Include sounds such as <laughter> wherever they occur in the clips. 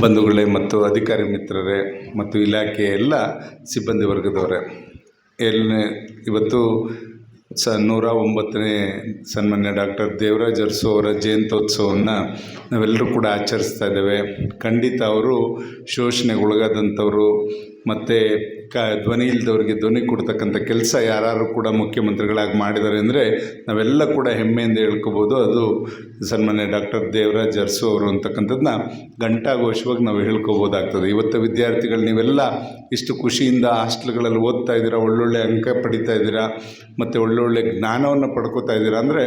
ಬಂಧುಗಳೇ ಮತ್ತು ಅಧಿಕಾರಿ ಮಿತ್ರರೇ ಮತ್ತು ಇಲಾಖೆಯ ಎಲ್ಲ ಸಿಬ್ಬಂದಿ ವರ್ಗದವರೇ. ಎಲ್ಲನೇ ಇವತ್ತು ಸ ನೂರ ಒಂಬತ್ತನೇ ಸನ್ಮಾನ್ಯ ಡಾಕ್ಟರ್ ದೇವರಾಜ್ ಅರಸು ಅವರ ಜಯಂತ್ಯೋತ್ಸವವನ್ನು ನಾವೆಲ್ಲರೂ ಕೂಡ ಆಚರಿಸ್ತಾ ಇದ್ದೇವೆ. ಖಂಡಿತ ಅವರು ಶೋಷಣೆಗೊಳಗಾದಂಥವರು, ಮತ್ತು ಕ ಧ್ವನಿ ಇಲ್ದವ್ರಿಗೆ ಧ್ವನಿ ಕೊಡ್ತಕ್ಕಂಥ ಕೆಲಸ ಯಾರು ಕೂಡ ಮುಖ್ಯಮಂತ್ರಿಗಳಾಗಿ ಮಾಡಿದ್ದಾರೆ ಅಂದರೆ ನಾವೆಲ್ಲ ಕೂಡ ಹೆಮ್ಮೆಯಿಂದ ಹೇಳ್ಕೋಬೋದು. ಅದು ಸನ್ಮಾನ್ಯ ಡಾಕ್ಟರ್ ದೇವರಾಜ್ ಅರಸು ಅವರು ಅಂತಕ್ಕಂಥದ್ದನ್ನ ಘಂಟಾಘೋಷವಾಗಿ ನಾವು ಹೇಳ್ಕೋಬೋದಾಗ್ತದೆ. ಇವತ್ತು ವಿದ್ಯಾರ್ಥಿಗಳು ನೀವೆಲ್ಲ ಇಷ್ಟು ಖುಷಿಯಿಂದ ಹಾಸ್ಟೆಲ್ಗಳಲ್ಲಿ ಓದ್ತಾ ಇದ್ದೀರಾ, ಒಳ್ಳೊಳ್ಳೆ ಅಂಕ ಪಡಿತಾ ಇದ್ದೀರಾ, ಮತ್ತು ಒಳ್ಳೊಳ್ಳೆ ಜ್ಞಾನವನ್ನು ಪಡ್ಕೋತಾ ಇದ್ದೀರಾ ಅಂದರೆ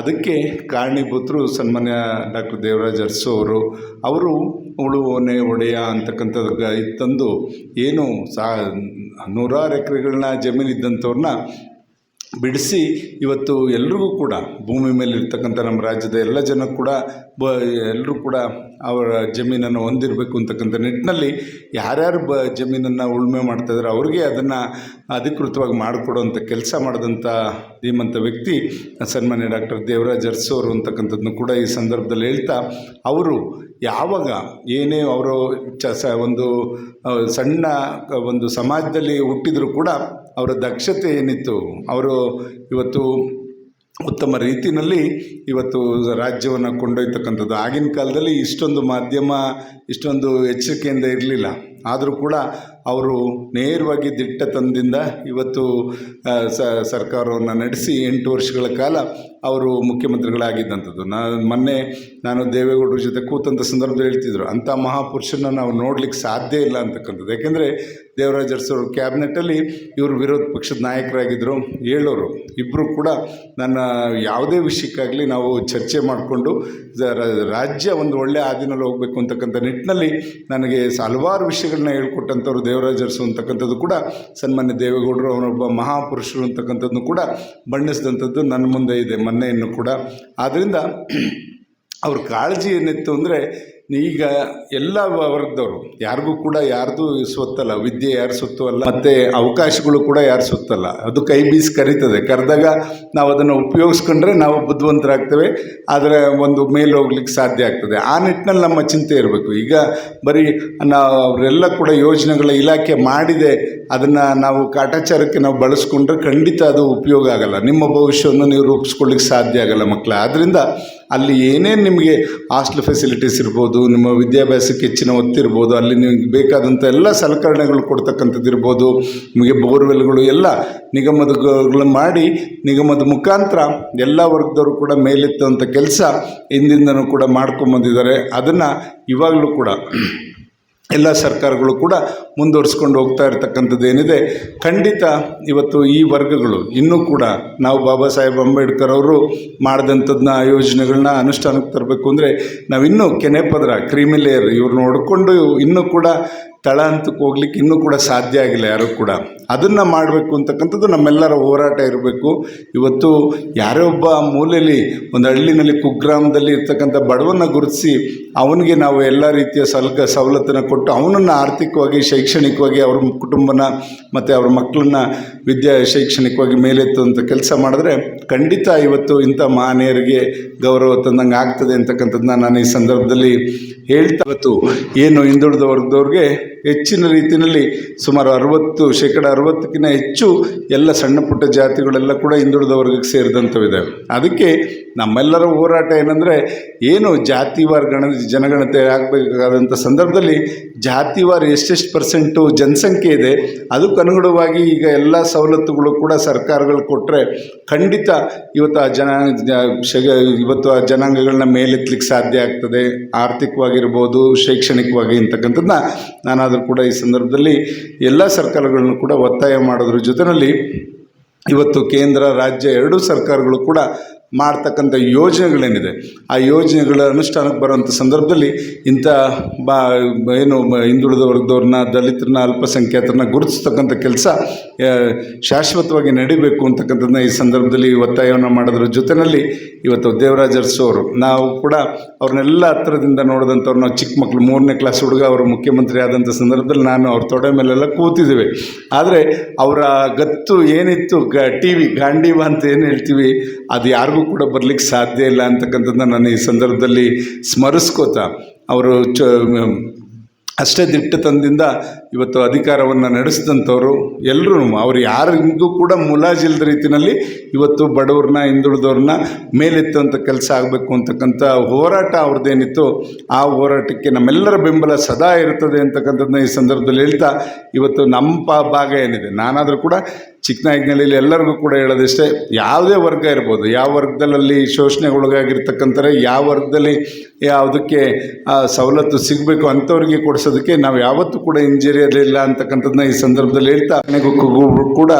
ಅದಕ್ಕೆ ಕಾರಣೀಭೂತರು ಸನ್ಮಾನ್ಯ ಡಾಕ್ಟರ್ ದೇವರಾಜ್ ಅರಸು ಅವರು. ಅವರು ಉಳುವನೆ ಒಡೆಯ ಅಂತಕ್ಕಂಥದ್ದು ತಂದು ಏನು ಸಾ ನೂರಾರು ಎಕರೆಗಳನ್ನ ಜಮೀನಿದ್ದಂಥವ್ರನ್ನ ಬಿಡಿಸಿ ಇವತ್ತು ಎಲ್ರಿಗೂ ಕೂಡ, ಭೂಮಿ ಮೇಲೆ ಇರ್ತಕ್ಕಂಥ ನಮ್ಮ ರಾಜ್ಯದ ಎಲ್ಲ ಜನ ಕೂಡ, ಬ ಎಲ್ಲರೂ ಕೂಡ ಅವರ ಜಮೀನನ್ನು ಹೊಂದಿರಬೇಕು ಅಂತಕ್ಕಂಥ ನಿಟ್ಟಿನಲ್ಲಿ ಯಾರ್ಯಾರು ಬ, ಜಮೀನನ್ನು ಉಳುಮೆ ಮಾಡ್ತಾಯಿದ್ರೆ ಅವ್ರಿಗೆ ಅದನ್ನು ಅಧಿಕೃತವಾಗಿ ಮಾಡಿಕೊಡುವಂಥ ಕೆಲಸ ಮಾಡಿದಂಥ ಧೀಮಂತ ವ್ಯಕ್ತಿ, ಸನ್ಮಾನ್ಯ ಡಾಕ್ಟರ್ ದೇವರಾಜ್ ಅರಸು ಅವರು ಅಂತಕ್ಕಂಥದ್ದನ್ನು ಕೂಡ ಈ ಸಂದರ್ಭದಲ್ಲಿ ಹೇಳ್ತಾ, ಅವರು ಯಾವಾಗ ಏನೇ ಅವರು ಚ, ಸ, ಒಂದು ಸಣ್ಣ ಒಂದು ಸಮಾಜದಲ್ಲಿ ಹುಟ್ಟಿದರೂ ಕೂಡ ಅವರ ದಕ್ಷತೆ ಏನಿತ್ತು, ಅವರು ಇವತ್ತು ಉತ್ತಮ ರೀತಿಯಲ್ಲಿ ಇವತ್ತು ರಾಜ್ಯವನ್ನು ಕೊಂಡೊಯ್ತಕ್ಕಂಥದ್ದು. ಆಗಿನ ಕಾಲದಲ್ಲಿ ಇಷ್ಟೊಂದು ಮಾಧ್ಯಮ, ಇಷ್ಟೊಂದು ಎಚ್ಚರಿಕೆಯಿಂದ ಇರಲಿಲ್ಲ. ಆದರೂ ಕೂಡ ಅವರು ನೇರವಾಗಿ ದಿಟ್ಟ ತಂದಿಂದ ಇವತ್ತು ಸರ್ಕಾರವನ್ನು ನಡೆಸಿ ಎಂಟು ವರ್ಷಗಳ ಕಾಲ ಅವರು ಮುಖ್ಯಮಂತ್ರಿಗಳಾಗಿದ್ದಂಥದ್ದು. ನಾನು ಮೊನ್ನೆ ನಾನು ದೇವೇಗೌಡರ ಜೊತೆ ಕೂತಂಥ ಸಂದರ್ಭದಲ್ಲಿ ಹೇಳ್ತಿದ್ರು, ಅಂಥ ಮಹಾಪುರುಷನ ನಾವು ನೋಡಲಿಕ್ಕೆ ಸಾಧ್ಯ ಇಲ್ಲ ಅಂತಕ್ಕಂಥದ್ದು. ಯಾಕೆಂದರೆ ದೇವರಾಜ್ ಅರಸು ಅವ್ರ ಕ್ಯಾಬಿನೆಟಲ್ಲಿ ಇವರು ವಿರೋಧ ಪಕ್ಷದ ನಾಯಕರಾಗಿದ್ದರು ಏಳೋರು. ಇಬ್ಬರು ಕೂಡ ನನ್ನ ಯಾವುದೇ ವಿಷಯಕ್ಕಾಗಲಿ ನಾವು ಚರ್ಚೆ ಮಾಡಿಕೊಂಡು ರಾಜ್ಯ ಒಂದು ಒಳ್ಳೆಯ ಹಾದಿನಲ್ಲಿ ಹೋಗಬೇಕು ಅಂತಕ್ಕಂಥ ನಿಟ್ಟಿನಲ್ಲಿ ನನಗೆ ಹಲವಾರು ವಿಷಯಗಳನ್ನ ಹೇಳ್ಕೊಟ್ಟಂಥವ್ರು ದೇವರಾಜ್ ಅರಸು ಅಂತಕ್ಕಂಥದ್ದು ಕೂಡ ಸನ್ಮಾನ್ಯ ದೇವೇಗೌಡರು ಅವರೊಬ್ಬ ಮಹಾಪುರುಷರು ಅಂತಕ್ಕಂಥದ್ದು ಕೂಡ ಬಣ್ಣಿಸಿದಂಥದ್ದು ನನ್ನ ಮುಂದೆ ಇದೆ ಮೊನ್ನೆಯನ್ನು ಕೂಡ. ಆದ್ದರಿಂದ <clears throat> ಅವ್ರ ಕಾಳಜಿ ಏನಿತ್ತು ಅಂದರೆ ಈಗ ಎಲ್ಲ ವರ್ಗದವರು, ಯಾರಿಗೂ ಕೂಡ ಯಾರ್ದು ಸುತ್ತಲ್ಲ, ವಿದ್ಯೆ ಯಾರು ಸುತ್ತು ಅಲ್ಲ, ಮತ್ತು ಅವಕಾಶಗಳು ಕೂಡ ಯಾರು ಸುತ್ತಲ್ಲ, ಅದು ಕೈ ಬೀಸಿ ಕರೀತದೆ. ಕರೆದಾಗ ನಾವು ಅದನ್ನು ಉಪಯೋಗಿಸ್ಕೊಂಡ್ರೆ ನಾವು ಬುದ್ಧಿವಂತರಾಗ್ತೇವೆ, ಆದರೆ ಒಂದು ಮೇಲೆ ಹೋಗ್ಲಿಕ್ಕೆ ಸಾಧ್ಯ ಆಗ್ತದೆ. ಆ ನಿಟ್ಟಿನಲ್ಲಿ ನಮ್ಮ ಚಿಂತೆ ಇರಬೇಕು. ಈಗ ಬರೀ ನಾವು ಅವರೆಲ್ಲ ಕೂಡ ಯೋಜನೆಗಳ ಇಲಾಖೆ ಮಾಡಿದೆ, ಅದನ್ನು ನಾವು ಕಾಟಾಚಾರಕ್ಕೆ ನಾವು ಬಳಸ್ಕೊಂಡ್ರೆ ಖಂಡಿತ ಅದು ಉಪಯೋಗ ಆಗಲ್ಲ. ನಿಮ್ಮ ಭವಿಷ್ಯವನ್ನು ನೀವು ರೂಪಿಸ್ಕೊಳ್ಳಿಕ್ಕೆ ಸಾಧ್ಯ ಆಗಲ್ಲ ಮಕ್ಕಳ ಆದ್ದರಿಂದ ಅಲ್ಲಿ ಏನೇನು ನಿಮಗೆ ಹಾಸ್ಟೆಲ್ ಫೆಸಿಲಿಟೀಸ್ ಇರ್ಬೋದು, ನಿಮ್ಮ ವಿದ್ಯಾಭ್ಯಾಸಕ್ಕೆ ಹೆಚ್ಚಿನ ಒತ್ತಿರ್ಬೋದು ಅಲ್ಲಿ ನಿಮಗೆ ಬೇಕಾದಂಥ ಎಲ್ಲ ಸಲಕರಣೆಗಳು ಕೊಡ್ತಕ್ಕಂಥದ್ದು ಇರ್ಬೋದು, ನಿಮಗೆ ಬೋರ್ವೆಲ್ಗಳು ಎಲ್ಲ ನಿಗಮದಗಳು ಮಾಡಿ, ನಿಗಮದ ಮುಖಾಂತರ ಎಲ್ಲ ವರ್ಗದವರು ಕೂಡ ಮೇಲೆತ್ತುವಂಥ ಕೆಲಸ ಹಿಂದಿಂದನೂ ಕೂಡ ಮಾಡ್ಕೊಂಬಂದಿದ್ದಾರೆ. ಅದನ್ನು ಇವಾಗಲೂ ಕೂಡ ಎಲ್ಲ ಸರ್ಕಾರಗಳು ಕೂಡ ಮುಂದುವರಿಸ್ಕೊಂಡು ಹೋಗ್ತಾ ಇರ್ತಕ್ಕಂಥದ್ದು ಏನಿದೆ. ಖಂಡಿತ ಇವತ್ತು ಈ ವರ್ಗಗಳು, ಇನ್ನೂ ಕೂಡ ನಾವು ಬಾಬಾ ಸಾಹೇಬ್ ಅಂಬೇಡ್ಕರ್ ಅವರು ಮಾಡಿದಂಥದ್ದನ್ನ ಯೋಜನೆಗಳನ್ನ ಅನುಷ್ಠಾನಕ್ಕೆ ತರಬೇಕು ಅಂದರೆ ನಾವಿನ್ನೂ ಕೆನೆಪದ್ರ ಕ್ರೀಮಿಲೇಯರ್ ಇವ್ರನ್ನ ಹೊಡ್ಕೊಂಡು ಇನ್ನೂ ಕೂಡ ತಳ ಹಂತಕ್ಕೆ ಹೋಗ್ಲಿಕ್ಕೆ ಇನ್ನೂ ಕೂಡ ಸಾಧ್ಯ ಆಗಿಲ್ಲ ಯಾರೂ ಕೂಡ. ಅದನ್ನು ಮಾಡಬೇಕು ಅಂತಕ್ಕಂಥದ್ದು ನಮ್ಮೆಲ್ಲರ ಹೋರಾಟ ಇರಬೇಕು. ಇವತ್ತು ಯಾರೇ ಒಬ್ಬ ಮೂಲೆಯಲ್ಲಿ ಒಂದು ಹಳ್ಳಿನಲ್ಲಿ ಕುಗ್ರಾಮದಲ್ಲಿ ಇರ್ತಕ್ಕಂಥ ಬಡವನ್ನ ಗುರುತಿಸಿ ಅವನಿಗೆ ನಾವು ಎಲ್ಲ ರೀತಿಯ ಸಲ್ಕ ಸವಲತ್ತನ್ನು ಕೊಟ್ಟು ಅವನನ್ನು ಆರ್ಥಿಕವಾಗಿ, ಶೈಕ್ಷಣಿಕವಾಗಿ, ಅವ್ರ ಕುಟುಂಬನ ಮತ್ತು ಅವ್ರ ಮಕ್ಕಳನ್ನ ವಿದ್ಯಾ ಶೈಕ್ಷಣಿಕವಾಗಿ ಮೇಲೆತ್ತುವಂಥ ಕೆಲಸ ಮಾಡಿದ್ರೆ ಖಂಡಿತ ಇವತ್ತು ಇಂಥ ಮಹನೀಯರಿಗೆ ಗೌರವ ತಂದಂಗೆ ಆಗ್ತದೆ ಅಂತಕ್ಕಂಥದ್ದನ್ನ ನಾನು ಈ ಸಂದರ್ಭದಲ್ಲಿ ಹೇಳ್ತಾ ಇವತ್ತು ಏನು ಹಿಂದುಳಿದ ವರ್ಗದವ್ರಿಗೆ ಹೆಚ್ಚಿನ ರೀತಿಯಲ್ಲಿ ಸುಮಾರು ಅರವತ್ತು ಶೇಕಡ ಅರವತ್ತಕ್ಕಿಂತ ಹೆಚ್ಚು ಎಲ್ಲ ಸಣ್ಣ ಪುಟ್ಟ ಜಾತಿಗಳೆಲ್ಲ ಕೂಡ ಹಿಂದುಳಿದ ವರ್ಗಕ್ಕೆ ಸೇರಿದಂಥವಿದೆ. ಅದಕ್ಕೆ ನಮ್ಮೆಲ್ಲರ ಹೋರಾಟ ಏನಂದರೆ ಏನು ಜಾತಿವಾರ ಗಣ, ಜನಗಣತೆ ಆಗಬೇಕಾದಂಥ ಸಂದರ್ಭದಲ್ಲಿ ಜಾತಿವಾರ ಎಷ್ಟೆಷ್ಟು ಪರ್ಸೆಂಟು ಜನಸಂಖ್ಯೆ ಇದೆ, ಅದಕ್ಕೆ ಅನುಗುಣವಾಗಿ ಈಗ ಎಲ್ಲ ಸವಲತ್ತುಗಳು ಕೂಡ ಸರ್ಕಾರಗಳು ಕೊಟ್ಟರೆ ಖಂಡಿತ ಇವತ್ತು ಆ ಜನ ಇವತ್ತು ಆ ಜನಾಂಗಗಳನ್ನ ಮೇಲೆತ್ತಲಿಕ್ಕೆ ಸಾಧ್ಯ ಆಗ್ತದೆ. ಆರ್ಥಿಕವಾಗಿರ್ಬೋದು, ಶೈಕ್ಷಣಿಕವಾಗಿ ಅಂತಕ್ಕಂಥದ್ದನ್ನ ನಾನಾದರೂ ಕೂಡ ಈ ಸಂದರ್ಭದಲ್ಲಿ ಎಲ್ಲ ಸರ್ಕಾರಗಳನ್ನು ಕೂಡ ಒತ್ತಾಯ ಮಾಡೋದ್ರ ಜೊತೆಯಲ್ಲಿ ಇವತ್ತು ಕೇಂದ್ರ, ರಾಜ್ಯ ಎರಡೂ ಸರ್ಕಾರಗಳು ಕೂಡ ಮಾಡ್ತಕ್ಕಂಥ ಯೋಜನೆಗಳೇನಿದೆ, ಆ ಯೋಜನೆಗಳ ಅನುಷ್ಠಾನಕ್ಕೆ ಬರುವಂಥ ಸಂದರ್ಭದಲ್ಲಿ ಇಂಥ ಬಾ, ಏನು ಹಿಂದುಳಿದ ವರ್ಗದವ್ರನ್ನ, ದಲಿತರನ್ನ, ಅಲ್ಪಸಂಖ್ಯಾತರನ್ನ ಗುರುತಿಸ್ತಕ್ಕಂಥ ಕೆಲಸ ಶಾಶ್ವತವಾಗಿ ನಡಿಬೇಕು ಅಂತಕ್ಕಂಥದ್ದನ್ನ ಈ ಸಂದರ್ಭದಲ್ಲಿ ಒತ್ತಾಯವನ್ನು ಮಾಡೋದ್ರ ಜೊತೆಯಲ್ಲಿ ಇವತ್ತು ದೇವರಾಜ್ ನಾವು ಕೂಡ ಅವ್ರನ್ನೆಲ್ಲ ಹತ್ರದಿಂದ ನೋಡಿದಂಥವ್ರು ನಾವು ಚಿಕ್ಕ ಮಕ್ಕಳು ಮೂರನೇ ಕ್ಲಾಸ್ ಹುಡುಗ, ಅವರು ಮುಖ್ಯಮಂತ್ರಿ ಆದಂಥ ಸಂದರ್ಭದಲ್ಲಿ ನಾನು ಅವ್ರ ತೊಡೆ ಮೇಲೆಲ್ಲ ಕೂತಿದ್ದೇವೆ. ಆದರೆ ಅವರ ಗತ್ತು ಏನಿತ್ತು, ಗ, ಟಿ ವಿ ಗಾಂಡೀವ ಅಂತ ಏನು ಹೇಳ್ತೀವಿ, ಅದು ಯಾರಿಗೂ ಕೂಡ ಬರಲಿಕ್ಕೆ ಸಾಧ್ಯ ಇಲ್ಲ ಅಂತಕ್ಕಂಥದ್ದನ್ನ ನಾನು ಈ ಸಂದರ್ಭದಲ್ಲಿ ಸ್ಮರಿಸ್ಕೋತ ಅವರು ಚ ಅಷ್ಟೇ ದಿಟ್ಟತನದಿಂದ ಇವತ್ತು ಅಧಿಕಾರವನ್ನು ನಡೆಸಿದಂಥವ್ರು ಎಲ್ಲರೂ ಅವ್ರು ಯಾರಿಗೂ ಕೂಡ ಮುಲಾಜಿಲ್ದ ರೀತಿಯಲ್ಲಿ ಇವತ್ತು ಬಡವ್ರನ್ನ, ಹಿಂದುಳಿದವ್ರನ್ನ ಮೇಲೆತ್ತುವಂಥ ಕೆಲಸ ಆಗಬೇಕು ಅಂತಕ್ಕಂಥ ಹೋರಾಟ ಅವ್ರದ್ದೇನಿತ್ತು, ಆ ಹೋರಾಟಕ್ಕೆ ನಮ್ಮೆಲ್ಲರ ಬೆಂಬಲ ಸದಾ ಇರ್ತದೆ ಅಂತಕ್ಕಂಥದ್ದನ್ನ ಈ ಸಂದರ್ಭದಲ್ಲಿ ಹೇಳ್ತಾ ಇವತ್ತು ನಮ್ಮ ಪಾ ಭಾಗ ಏನಿದೆ, ನಾನಾದರೂ ಕೂಡ ಚಿಕ್ಕನಾಯಕನಹಳ್ಳಿಲಿ ಎಲ್ಲರಿಗೂ ಕೂಡ ಹೇಳೋದಿಷ್ಟೇ, ಯಾವುದೇ ವರ್ಗ ಇರ್ಬೋದು, ಯಾವ ವರ್ಗದಲ್ಲಿ ಶೋಷಣೆಗೊಳಗಾಗಿರ್ತಕ್ಕಂಥವ್ರೆ, ಯಾವ ವರ್ಗದಲ್ಲಿ ಯಾವುದಕ್ಕೆ ಸವಲತ್ತು ಸಿಗಬೇಕು ಅಂಥವ್ರಿಗೆ ಕೊಡಿಸೋದಕ್ಕೆ ನಾವು ಯಾವತ್ತೂ ಕೂಡ ಹಿಂಜರಿಯಲಿಲ್ಲ ಅಂತಕ್ಕಂಥದ್ದನ್ನ ಈ ಸಂದರ್ಭದಲ್ಲಿ ಹೇಳ್ತಾ ಕೂಡ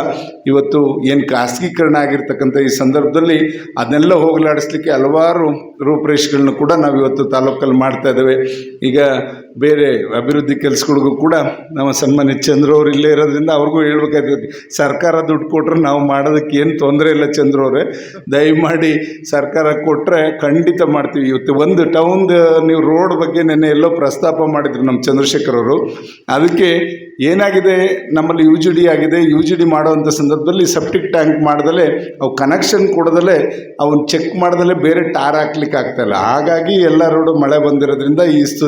ಇವತ್ತು ಏನು ಖಾಸಗೀಕರಣ ಆಗಿರ್ತಕ್ಕಂಥ ಈ ಸಂದರ್ಭದಲ್ಲಿ ಅದನ್ನೆಲ್ಲ ಹೋಗಲಾಡಿಸ್ಲಿಕ್ಕೆ ಹಲವಾರು ರೂಪುರೇಷೆಗಳನ್ನ ಕೂಡ ನಾವು ಇವತ್ತು ತಾಲೂಕಲ್ಲಿ ಮಾಡ್ತಾ ಇದ್ದೇವೆ. ಈಗ ಬೇರೆ ಅಭಿವೃದ್ಧಿ ಕೆಲಸಗಳಿಗೂ ಕೂಡ ನಮ್ಮ ಸನ್ಮಾನ್ಯ ಚಂದ್ರ ಇಲ್ಲೇ ಇರೋದ್ರಿಂದ ಅವ್ರಿಗೂ ಹೇಳ್ಬೇಕಾಗ್ತದೆ ಸರ್ಕಾರ ದುಡ್ಡು ಕೊಟ್ಟರೆ ನಾವು ಮಾಡೋದಕ್ಕೆ ಏನು ತೊಂದರೆ ಇಲ್ಲ ಚಂದ್ರ ಅವರೇ. ದಯಮಾಡಿ ಸರ್ಕಾರ ಕೊಟ್ಟರೆ ಖಂಡಿತ ಮಾಡ್ತೀವಿ. ಇವತ್ತು ಒಂದು ಟೌನ್ ನೀವು ರೋಡ್ ಬಗ್ಗೆ ನೆನ್ನೆ ಎಲ್ಲೋ ಪ್ರಸ್ತಾಪ ಮಾಡಿದ್ರು ನಮ್ಮ ಚಂದ್ರಶೇಖರ್ ಅವರು. ಅದಕ್ಕೆ ಏನಾಗಿದೆ? ನಮ್ಮಲ್ಲಿ ಯು ಜಿ ಡಿ ಆಗಿದೆ. ಯು ಜಿ ಡಿ ಮಾಡೋವಂಥ ಸಂದರ್ಭದಲ್ಲಿ ಸೆಪ್ಟಿಕ್ ಟ್ಯಾಂಕ್ ಮಾಡ್ದಲೇ ಅವು ಕನೆಕ್ಷನ್ ಕೊಡದಲೇ ಅವನ್ನ ಚೆಕ್ ಮಾಡ್ದಲೇ ಬೇರೆ ಟಾರ್ ಹಾಕ್ಲಿಕ್ಕೆ ಆಗ್ತಾಯಿಲ್ಲ ಹಾಗಾಗಿ ಎಲ್ಲ ರೋಡು ಮಳೆ ಬಂದಿರೋದ್ರಿಂದ ಈ ಸ್ತು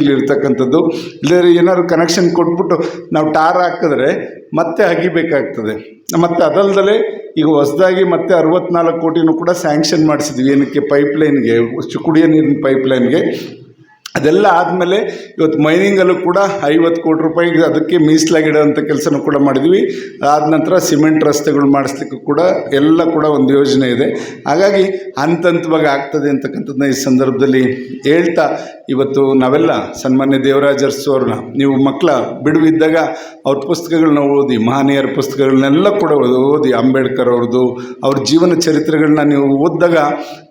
ದುಸ್ಥಿತಿಲಿ ಇರ್ತಕ್ಕಂಥದ್ದು. ಇಲ್ಲದೇ ಏನಾದ್ರು ಕನೆಕ್ಷನ್ ಕೊಟ್ಬಿಟ್ಟು ನಾವು ಟಾರ್ ಹಾಕಿದ್ರೆ ಮತ್ತೆ ಅಗಿಬೇಕಾಗ್ತದೆ. ಮತ್ತು ಅದಲ್ದಲೇ ಈಗ ಹೊಸದಾಗಿ ಮತ್ತೆ ಅರವತ್ನಾಲ್ಕು ಕೋಟಿನೂ ಕೂಡ ಸ್ಯಾಂಕ್ಷನ್ ಮಾಡಿಸಿದ್ವಿ. ಏನಕ್ಕೆ? ಪೈಪ್ಲೈನ್ಗೆ ಕುಡಿಯೋ ನೀರಿನ ಪೈಪ್ಲೈನ್ಗೆ ಅದೆಲ್ಲ ಆದಮೇಲೆ ಇವತ್ತು ಮೈನಿಂಗಲ್ಲೂ ಕೂಡ ಐವತ್ತು ಕೋಟಿ ರೂಪಾಯಿ ಅದಕ್ಕೆ ಮೀಸಲಾಗಿಡೋಂಥ ಕೆಲಸನೂ ಕೂಡ ಮಾಡಿದ್ವಿ. ಆದ ನಂತರ ಸಿಮೆಂಟ್ ರಸ್ತೆಗಳು ಮಾಡಿಸ್ಲಿಕ್ಕೂ ಕೂಡ ಎಲ್ಲ ಕೂಡ ಒಂದು ಯೋಜನೆ ಇದೆ. ಹಾಗಾಗಿ ಹಂತ ಹಂತವಾಗಿ ಆಗ್ತದೆ ಅಂತಕ್ಕಂಥದ್ದನ್ನ ಈ ಸಂದರ್ಭದಲ್ಲಿ ಹೇಳ್ತಾ ಇವತ್ತು ನಾವೆಲ್ಲ ಸನ್ಮಾನ್ಯ ದೇವರಾಜರ್ಸು ಅವ್ರನ್ನ, ನೀವು ಮಕ್ಕಳ ಬಿಡುವಿದ್ದಾಗ ಅವ್ರ ಪುಸ್ತಕಗಳನ್ನ ಓದಿ, ಮಹನೀಯರ ಪುಸ್ತಕಗಳನ್ನೆಲ್ಲ ಕೂಡ ಓದಿ, ಅಂಬೇಡ್ಕರ್ ಅವ್ರದ್ದು, ಅವ್ರ ಜೀವನ ಚರಿತ್ರೆಗಳನ್ನ ನೀವು ಓದಿದಾಗ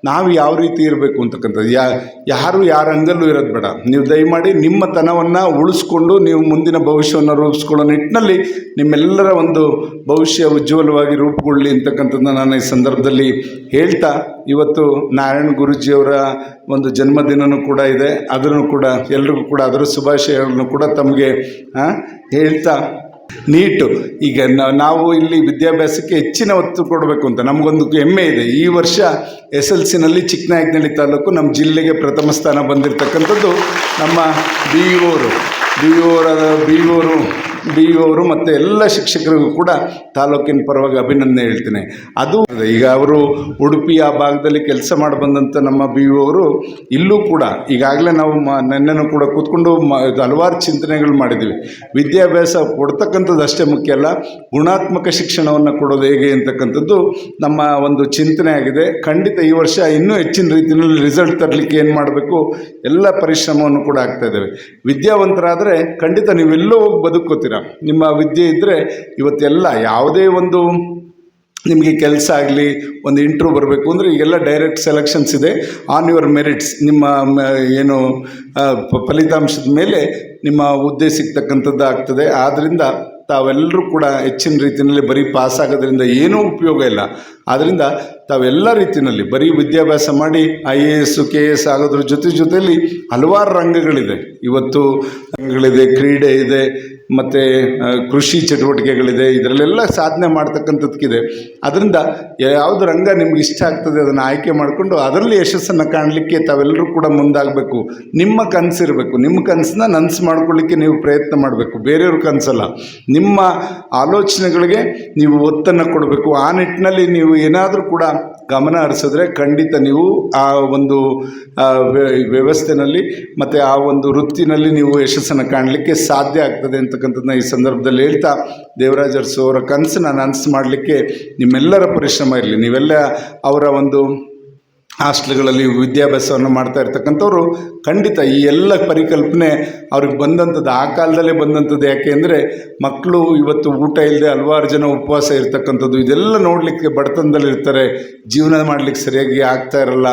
ನಾವು ಯಾವ ರೀತಿ ಇರಬೇಕು ಅಂತಕ್ಕಂಥದ್ದು? ಯಾ, ಯಾರು ಯಾರ ಅಂಗಲ್ಲೂ ಇರೋದು ಬೇಡ. ನೀವು ದಯಮಾಡಿ ನಿಮ್ಮ ತನವನ್ನು ಉಳಿಸ್ಕೊಂಡು ನೀವು ಮುಂದಿನ ಭವಿಷ್ಯವನ್ನು ರೂಪಿಸ್ಕೊಳ್ಳೋ ನಿಟ್ಟಿನಲ್ಲಿ ನಿಮ್ಮೆಲ್ಲರ ಒಂದು ಭವಿಷ್ಯ ಉಜ್ವಲವಾಗಿ ರೂಪುಗೊಳ್ಳಿ ಅಂತಕ್ಕಂಥದ್ದು ನಾನು ಈ ಸಂದರ್ಭದಲ್ಲಿ ಹೇಳ್ತಾ, ಇವತ್ತು ನಾರಾಯಣ ಗುರುಜಿಯವರ ಒಂದು ಜನ್ಮದಿನವೂ ಕೂಡ ಇದೆ. ಅದನ್ನು ಕೂಡ ಎಲ್ರಿಗೂ ಕೂಡ ಅದರ ಶುಭಾಶಯಗಳನ್ನು ಕೂಡ ತಮಗೆ ಹೇಳ್ತಾ ನೀಟು. ಈಗ ನಾವು ಇಲ್ಲಿ ವಿದ್ಯಾಭ್ಯಾಸಕ್ಕೆ ಹೆಚ್ಚಿನ ಒತ್ತು ಕೊಡಬೇಕು ಅಂತ ನಮಗೊಂದು ಹೆಮ್ಮೆ ಇದೆ. ಈ ವರ್ಷ ಎಸ್ ಎಲ್ ಸಿನಲ್ಲಿ ಚಿಕ್ಕನಾಯಕನಹಳ್ಳಿ ತಾಲೂಕು ನಮ್ಮ ಜಿಲ್ಲೆಗೆ ಪ್ರಥಮ ಸ್ಥಾನ ಬಂದಿರತಕ್ಕಂಥದ್ದು ನಮ್ಮ ಬಿ ಇವರು ಬಿ ಓರ, ಬಿ ಬಿ ಅವರು ಮತ್ತು ಎಲ್ಲ ಶಿಕ್ಷಕರಿಗೂ ಕೂಡ ತಾಲೂಕಿನ ಪರವಾಗಿ ಅಭಿನಂದನೆ ಹೇಳ್ತೀನಿ. ಅದು ಈಗ ಅವರು ಉಡುಪಿ ಆ ಭಾಗದಲ್ಲಿ ಕೆಲಸ ಮಾಡಿ ಬಂದಂಥ ನಮ್ಮ ಬಿ ಅವರು ಇಲ್ಲೂ ಕೂಡ ಈಗಾಗಲೇ ನಾವು ಮ ನೆನ್ನೆನೂ ಕೂಡ ಕೂತ್ಕೊಂಡು ಮ ಹಲವಾರು ಚಿಂತನೆಗಳು ಮಾಡಿದ್ದೀವಿ. ವಿದ್ಯಾಭ್ಯಾಸ ಕೊಡ್ತಕ್ಕಂಥದ್ದು ಅಷ್ಟೇ ಮುಖ್ಯ ಅಲ್ಲ, ಗುಣಾತ್ಮಕ ಶಿಕ್ಷಣವನ್ನು ಕೊಡೋದು ಹೇಗೆ ಅಂತಕ್ಕಂಥದ್ದು ನಮ್ಮ ಒಂದು ಚಿಂತನೆ ಆಗಿದೆ. ಖಂಡಿತ ಈ ವರ್ಷ ಇನ್ನೂ ಹೆಚ್ಚಿನ ರೀತಿಯಲ್ಲಿ ರಿಸಲ್ಟ್ ತರಲಿಕ್ಕೆ ಏನು ಮಾಡಬೇಕು, ಎಲ್ಲ ಪರಿಶ್ರಮವನ್ನು ಕೂಡ ಆಗ್ತಾ ಇದ್ದೇವೆ. ವಿದ್ಯಾವಂತರಾದರೆ ಖಂಡಿತ ನೀವೆಲ್ಲೋ ಹೋಗಿ ಬದುಕೋತೀರ ನಿಮ್ಮ ವಿದ್ಯೆ ಇದ್ದರೆ ಇವತ್ತೆಲ್ಲ ಯಾವುದೇ ಒಂದು ನಿಮಗೆ ಕೆಲಸ ಆಗಲಿ, ಒಂದು ಇಂಟ್ರ್ಯೂ ಬರಬೇಕು ಅಂದರೆ ಈಗೆಲ್ಲ ಡೈರೆಕ್ಟ್ ಸೆಲೆಕ್ಷನ್ಸ್ ಇದೆ. ಆನ್ ಯುವರ್ ಮೆರಿಟ್ಸ್ ನಿಮ್ಮ ಏನು ಫಲಿತಾಂಶದ ಮೇಲೆ ನಿಮ್ಮ ಹುದ್ದೆ ಸಿಗ್ತಕ್ಕಂಥದ್ದು ಆಗ್ತದೆ. ಆದ್ದರಿಂದ ತಾವೆಲ್ಲರೂ ಕೂಡ ಹೆಚ್ಚಿನ ರೀತಿಯಲ್ಲಿ ಬರೀ ಪಾಸ್ ಆಗೋದ್ರಿಂದ ಏನೂ ಉಪಯೋಗ ಇಲ್ಲ. ಆದ್ದರಿಂದ ತಾವೆಲ್ಲ ರೀತಿಯಲ್ಲಿ ಬರೀ ವಿದ್ಯಾಭ್ಯಾಸ ಮಾಡಿ I A S K S ಆಗೋದ್ರ ಜೊತೆ ಜೊತೆಯಲ್ಲಿ ಹಲವಾರು ರಂಗಗಳಿದೆ. ಇವತ್ತು ರಂಗಗಳಿದೆ, ಕ್ರೀಡೆ ಇದೆ, ಮತ್ತು ಕೃಷಿ ಚಟುವಟಿಕೆಗಳಿದೆ, ಇದರಲ್ಲೆಲ್ಲ ಸಾಧನೆ ಮಾಡ್ತಕ್ಕಂಥದ್ದಕ್ಕಿದೆ ಅದರಿಂದ ಯಾವುದು ರಂಗ ನಿಮ್ಗೆ ಇಷ್ಟ ಆಗ್ತದೆ ಅದನ್ನು ಆಯ್ಕೆ ಮಾಡಿಕೊಂಡು ಅದರಲ್ಲಿ ಯಶಸ್ಸನ್ನು ಕಾಣಲಿಕ್ಕೆ ತಾವೆಲ್ಲರೂ ಕೂಡ ಮುಂದಾಗಬೇಕು. ನಿಮ್ಮ ಕನಸಿರಬೇಕು. ನಿಮ್ಮ ಕನಸನ್ನ ನನಸು ಮಾಡ್ಕೊಳ್ಳಿಕ್ಕೆ ನೀವು ಪ್ರಯತ್ನ ಮಾಡಬೇಕು. ಬೇರೆಯವ್ರ ಕನಸಲ್ಲ. ನಿಮ್ಮ ಆಲೋಚನೆಗಳಿಗೆ ನೀವು ಒತ್ತನ್ನು ಕೊಡಬೇಕು. ಆ ನಿಟ್ಟಿನಲ್ಲಿ ನೀವು ಏನಾದರೂ ಕೂಡ ಗಮನ ಹರಿಸಿದ್ರೆ ಖಂಡಿತ ನೀವು ಆ ಒಂದು ವ್ಯವಸ್ಥೆನಲ್ಲಿ ಮತ್ತು ಆ ಒಂದು ವೃತ್ತಿನಲ್ಲಿ ನೀವು ಯಶಸ್ಸನ್ನು ಕಾಣಲಿಕ್ಕೆ ಸಾಧ್ಯ ಆಗ್ತದೆ ಅಂತಕ್ಕಂಥದ್ದನ್ನ ಈ ಸಂದರ್ಭದಲ್ಲಿ ಹೇಳ್ತಾ ದೇವರಾಜ ಅರಸು ಅವರ ಕನಸನ್ನ ನನಸು ಮಾಡಲಿಕ್ಕೆ ನಿಮ್ಮೆಲ್ಲರ ಪರಿಶ್ರಮ ಇರಲಿ. ನೀವೆಲ್ಲ ಅವರ ಒಂದು ಹಾಸ್ಟೆಲ್ಗಳಲ್ಲಿ ವಿದ್ಯಾಭ್ಯಾಸವನ್ನು ಮಾಡ್ತಾ ಇರ್ತಕ್ಕಂಥವ್ರು ಖಂಡಿತ ಈ ಎಲ್ಲ ಪರಿಕಲ್ಪನೆ ಅವ್ರಿಗೆ ಬಂದಂಥದ್ದು ಆ ಕಾಲದಲ್ಲೇ ಬಂದಂಥದ್ದು ಯಾಕೆ ಅಂದರೆ ಮಕ್ಕಳು ಇವತ್ತು ಊಟ ಇಲ್ಲದೆ ಹಲವಾರು ಜನ ಉಪವಾಸ ಇರ್ತಕ್ಕಂಥದ್ದು, ಇದೆಲ್ಲ ನೋಡಲಿಕ್ಕೆ ಬಡತನದಲ್ಲಿ ಇರ್ತಾರೆ ಜೀವನ ಮಾಡಲಿಕ್ಕೆ ಸರಿಯಾಗಿ ಆಗ್ತಾ ಇರಲ್ಲ.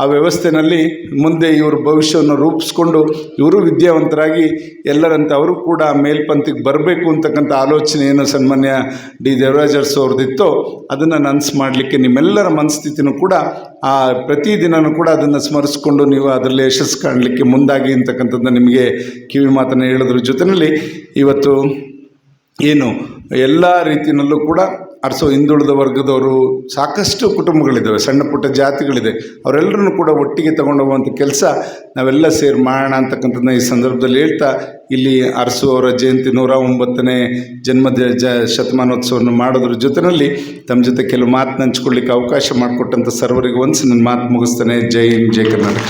ಆ ವ್ಯವಸ್ಥೆನಲ್ಲಿ ಮುಂದೆ ಇವರು ಭವಿಷ್ಯವನ್ನು ರೂಪಿಸ್ಕೊಂಡು ಇವರು ವಿದ್ಯಾವಂತರಾಗಿ ಎಲ್ಲರಂತೆ ಅವರು ಕೂಡ ಮೇಲ್ಪಂತಿಗೆ ಬರಬೇಕು ಅಂತಕ್ಕಂಥ ಆಲೋಚನೆ ಏನು ಸನ್ಮಾನ್ಯ ಡಿ. ದೇವರಾಜರ್ಸ್ ಅವ್ರದ್ದಿತ್ತು. ಅವ್ರದ್ದಿತ್ತೋ ಅದನ್ನು ನನಸು ಮಾಡಲಿಕ್ಕೆ ನಿಮ್ಮೆಲ್ಲರ ಮನಸ್ಥಿತಿನೂ ಕೂಡ ಆ ಪ್ರತಿದಿನನೂ ಕೂಡ ಅದನ್ನು ಸ್ಮರಿಸ್ಕೊಂಡು ನೀವು ಅದರಲ್ಲಿ ಯಶಸ್ಸು ಕಾಣಲಿಕ್ಕೆ ಮುಂದಾಗಿ ಅಂತಕ್ಕಂಥದ್ದನ್ನ ನಿಮಗೆ ಕಿವಿ ಮಾತನ್ನು ಹೇಳೋದ್ರ ಜೊತೆಯಲ್ಲಿ ಇವತ್ತು ಏನು ಎಲ್ಲ ರೀತಿಯಲ್ಲೂ ಕೂಡ ಅರಸೋ ಹಿಂದುಳಿದ ವರ್ಗದವರು ಸಾಕಷ್ಟು ಕುಟುಂಬಗಳಿದ್ದಾವೆ, ಸಣ್ಣ ಪುಟ್ಟ ಜಾತಿಗಳಿದೆ. ಅವರೆಲ್ಲರನ್ನು ಕೂಡ ಒಟ್ಟಿಗೆ ತಗೊಂಡು ಹೋಗುವಂಥ ಕೆಲಸ ನಾವೆಲ್ಲ ಸೇರಿ ಮಾಡೋಣ ಅಂತಕ್ಕಂಥದ್ದನ್ನ ಈ ಸಂದರ್ಭದಲ್ಲಿ ಹೇಳ್ತಾ, ಇಲ್ಲಿ ಅರಸು ಅವರ ಜಯಂತಿ ನೂರ ಒಂಬತ್ತನೇ ಜನ್ಮ ಜ ಶತಮಾನೋತ್ಸವವನ್ನು ಮಾಡೋದ್ರ ಜೊತೆಯಲ್ಲಿ ತಮ್ಮ ಜೊತೆ ಕೆಲವು ಮಾತು ಹಂಚ್ಕೊಳ್ಳಿಕ್ಕೆ ಅವಕಾಶ ಮಾಡಿಕೊಟ್ಟಂಥ ಸರ್ವರಿಗೆ ಒಂದು ನನ್ನ ಮಾತು ಮುಗಿಸ್ತಾನೆ. ಜೈ ಹಿಂದ್, ಜೈ ಕರ್ನಾಟಕ.